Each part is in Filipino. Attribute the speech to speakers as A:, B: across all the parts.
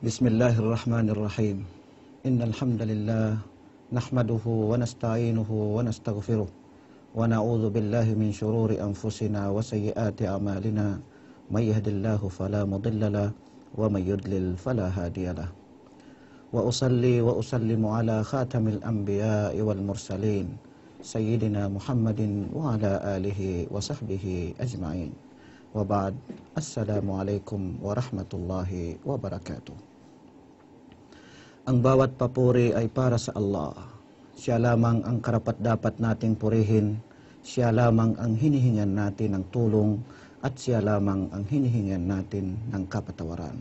A: بسم الله الرحمن الرحيم. إن الحمد لله نحمده ونستعينه ونستغفره ونعوذ بالله من شرور أنفسنا وسيئات أعمالنا. من يهد الله فلا مضل له ومن يضلل فلا هادي له. وأصلي وأسلم على خاتم الأنبياء والمرسلين سيدنا محمد وعلى آله وصحبه أجمعين. وبعد السلام عليكم ورحمة الله وبركاته. Ang bawat papuri ay para sa Allah. Siya lamang ang karapat-dapat nating purihin. Siya lamang ang hinihingan natin ng tulong at siya lamang ang hinihingan natin ng kapatawaran.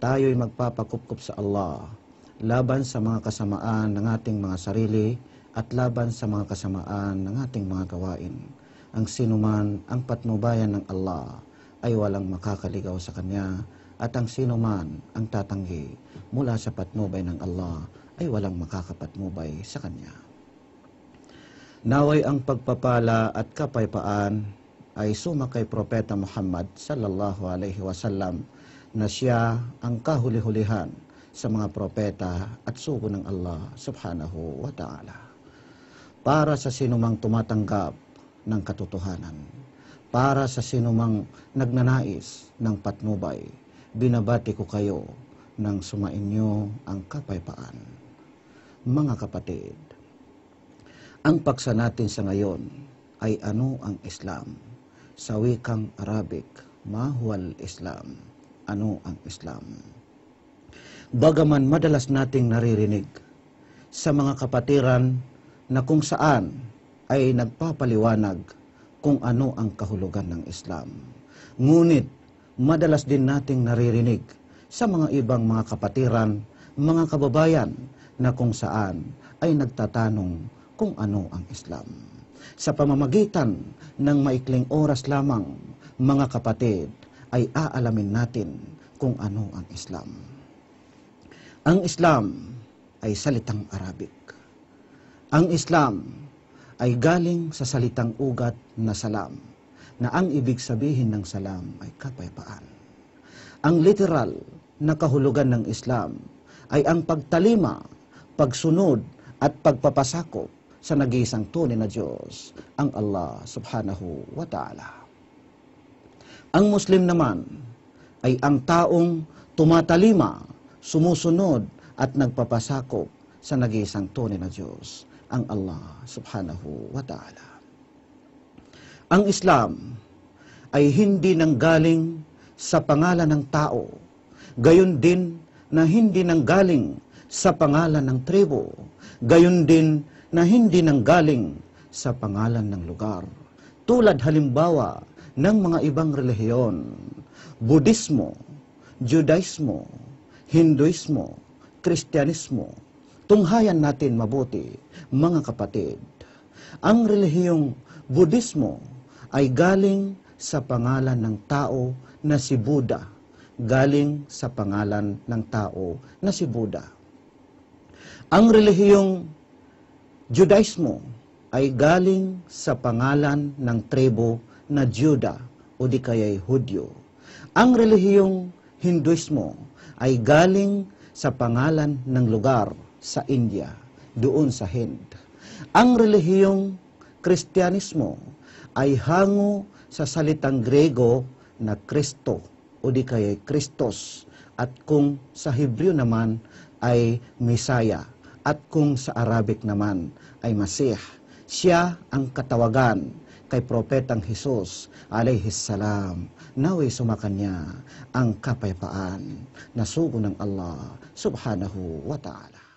A: Tayo'y magpapakupkup sa Allah laban sa mga kasamaan ng ating mga sarili at laban sa mga kasamaan ng ating mga gawain. Ang sinuman ang patnubayan ng Allah ay walang makakaligaw sa Kanya at ang sinuman ang tatanggi mula sa patnubay ng Allah ay walang makakapatnubay sa Kanya. Naway ang pagpapala at kapaypaan ay suma kay Propeta Muhammad sallallahu alaihi wasallam na siya ang kahuli-hulihan sa mga propeta at sugo ng Allah subhanahu wa ta'ala. Para sa sinumang tumatanggap ng katotohanan, para sa sinumang nagnanais ng patnubay, binabati ko kayo nang sumainyo ang kapaypaan. Mga kapatid, ang paksa natin sa ngayon ay ano ang Islam? Sa wikang Arabic, mahuwal Islam. Ano ang Islam? Bagaman madalas nating naririnig sa mga kapatiran na kung saan ay nagpapaliwanag kung ano ang kahulugan ng Islam. Ngunit madalas din nating naririnig sa mga ibang mga kapatiran, mga kababayan na kung saan ay nagtatanong kung ano ang Islam. Sa pamamagitan ng maikling oras lamang, mga kapatid, ay aalamin natin kung ano ang Islam. Ang Islam ay salitang Arabic. Ang Islam ay galing sa salitang ugat na salam, na ang ibig sabihin ng salam ay kapayapaan. Ang literal na kahulugan ng Islam ay ang pagtalima, pagsunod at pagpapasakop sa nag-iisang tunay na Diyos, ang Allah subhanahu wa ta'ala. Ang Muslim naman ay ang taong tumatalima, sumusunod at nagpapasakop sa nag-iisang tunay na Diyos, ang Allah subhanahu wa ta'ala. Ang Islam ay hindi nanggaling sa pangalan ng tao, gayon din na hindi nanggaling sa pangalan ng tribo, gayon din na hindi nanggaling sa pangalan ng lugar. Tulad halimbawa ng mga ibang relihiyon, Budismo, Judaismo, Hinduismo, Kristyanismo, tunghayan natin mabuti, mga kapatid. Ang relihiyong Budismo ay galing sa pangalan ng tao na si Buddha, galing sa pangalan ng tao na si Buddha. Ang relihiyong Judaismo ay galing sa pangalan ng tribo na Juda o di kaya'y Hudyo. Ang relihiyong Hinduismo ay galing sa pangalan ng lugar sa India, doon sa Hind. Ang relihiyong Kristyanismo ay hango sa salitang Grego na Kristo o di kaya'y Kristos at kung sa Hebreo naman ay Messiah at kung sa Arabic naman ay Masih. Siya ang katawagan kay Propetang Jesus alayhi salam. Naway sumakanya ang kapayapaan na sugo ng Allah subhanahu wa ta'ala.